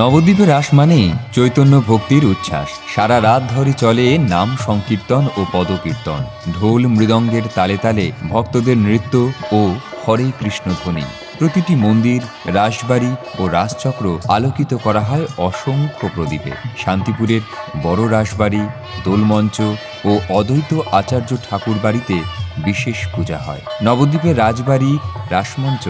নবদ্বীপে রাস মানেই চৈতন্য ভক্তির উচ্ছ্বাস। সারা রাত ধরে চলে নাম, সংকীর্তন ও পদকীর্তন। ঢোল মৃদঙ্গের তালে তালে ভক্তদের নৃত্য ও হরে কৃষ্ণ ধ্বনি। প্রতিটি মন্দির, রাসবাড়ি ও রাসচক্র আলোকিত করা হয় অসংখ্য প্রদীপে। শান্তিপুরের বড় রাসবাড়ি, দোলমঞ্চ ও অদ্বৈত আচার্য ঠাকুর বাড়িতে বিশেষ পূজা হয়। নবদ্বীপের রাজবাড়ি, রাসমঞ্চ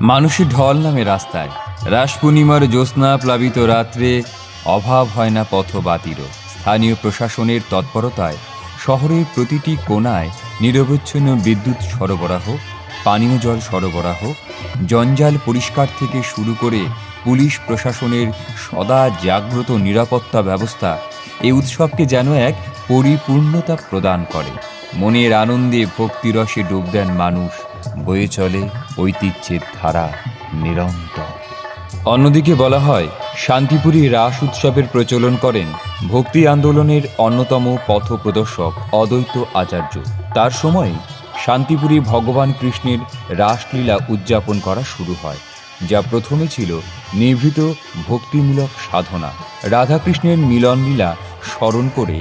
মানুষের ঢল নামে রাস্তায়। রাস পূর্ণিমার জ্যোৎস্না প্লাবিত রাত্রে অভাব হয় না পথ পথবাতিরও। স্থানীয় প্রশাসনের তৎপরতায় শহরের প্রতিটি কোণায় নিরবচ্ছিন্ন বিদ্যুৎ সরবরাহ, পানীয় জল সরবরাহ, জঞ্জাল পরিষ্কার থেকে শুরু করে পুলিশ প্রশাসনের সদা জাগ্রত নিরাপত্তা ব্যবস্থা এই উৎসবকে যেন এক পরিপূর্ণতা প্রদান করে। মনের আনন্দে ভক্তিরসে ডুব দেন মানুষ, বয়ে চলে ঐতিহ্যের ধারা নিরন্তর। অন্যদিকে বলা হয়, শান্তিপুরী রাস উৎসবের প্রচলন করেন ভক্তি আন্দোলনের অন্যতম পথপ্রদর্শক অদ্বৈত আচার্য। তার সময় শান্তিপুরী ভগবান কৃষ্ণের রাসলীলা উদযাপন করা শুরু হয়, যা প্রথমে ছিল নিভৃত ভক্তিমূলক সাধনা। রাধাকৃষ্ণের মিলন লীলা স্মরণ করে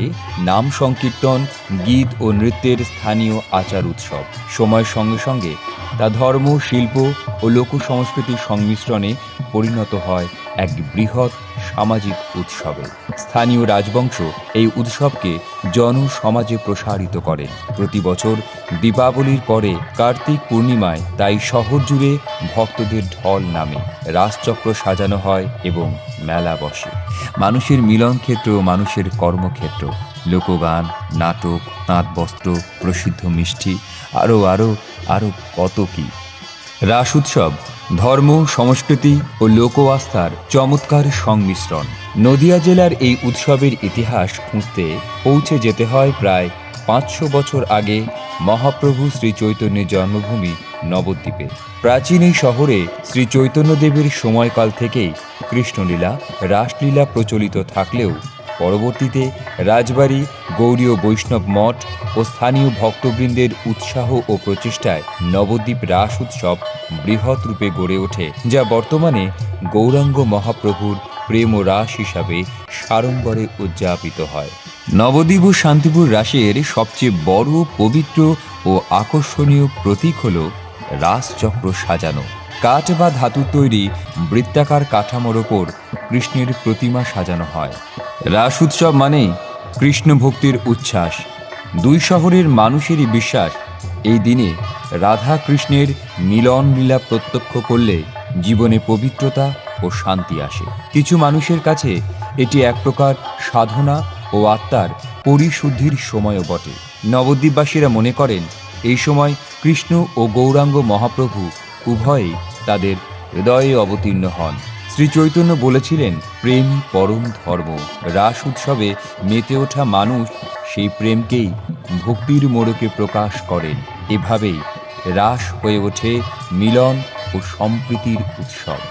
নাম সংকীর্তন, গীত ও নৃত্যের স্থানীয় আচার উৎসব। সময়ের সঙ্গে সঙ্গে তা ধর্ম, শিল্প ও লোক সংস্কৃতির সংমিশ্রণে পরিণত হয় এক বৃহৎ সামাজিক উৎসবে। স্থানীয় রাজবংশ এই উৎসবকে জনসমাজে প্রসারিত করে। প্রতি বছর দীপাবলির পরে কার্তিক পূর্ণিমায় তাই শহর জুড়ে ভক্তদের ঢল নামে। রাসচক্র সাজানো হয় এবং মেলা বসে। মানুষের মিলন ক্ষেত্র মানুষের কর্মক্ষেত্র। লোকগান, নাটক তাঁত বস্ত্র প্রসিদ্ধ মিষ্টি, আরও আরও আরও কত কী। রাস উৎসব, ধর্ম, সংস্কৃতি ও লোক আস্থার চমৎকার সংমিশ্রণ। নদিয়া জেলার এই উৎসবের ইতিহাস খুঁজতে পৌঁছে যেতে হয় প্রায় পাঁচশো বছর আগে মহাপ্রভু শ্রী চৈতন্যের জন্মভূমি নবদ্বীপে। প্রাচীন এই শহরে শ্রী চৈতন্যদেবের সময়কাল থেকেই কৃষ্ণলীলা, রাসলীলা প্রচলিত থাকলেও পরবর্তীতে রাজবাড়ি, গৌরীয় বৈষ্ণব মঠ ও স্থানীয় ভক্তবৃন্দের উৎসাহ ও প্রচেষ্টায় নবদ্বীপ রাস উৎসব বৃহৎ রূপে গড়ে ওঠে, যা বর্তমানে গৌরাঙ্গ মহাপ্রভুর প্রেম রাস হিসাবে সাড়ম্বরে উদযাপিত হয়। নবদ্বীপ ও শান্তিপুর রাসের সবচেয়ে বড়, পবিত্র ও আকর্ষণীয় প্রতীক হল রাসচক্র সাজানো। কাঠ বা ধাতুর তৈরি বৃত্তাকার কাঠামোর ওপর কৃষ্ণের প্রতিমা সাজানো হয়। রাস উৎসব মানেই কৃষ্ণ ভক্তির উচ্ছ্বাস। দুই শহরের মানুষেরই বিশ্বাস, এই দিনে রাধা কৃষ্ণের মিলন লীলা প্রত্যক্ষ করলে জীবনে পবিত্রতা ও শান্তি আসে। কিছু মানুষের কাছে এটি এক প্রকার সাধনা ও আত্মার পরিশুদ্ধির সময়ও বটে। নবদ্বীপবাসীরা মনে করেন, এই সময় কৃষ্ণ ও গৌরাঙ্গ মহাপ্রভু উভয়েই তাদের হৃদয়ে অবতীর্ণ হন। শ্রী চৈতন্য বলেছিলেন, প্রেম পরম ধর্ম। রাস উৎসবে মেতে ওঠা মানুষ সেই প্রেমকেই ভক্তির মোড়কে প্রকাশ করেন। এভাবেই রাস হয়ে ওঠে মিলন ও সম্প্রীতির উৎসব।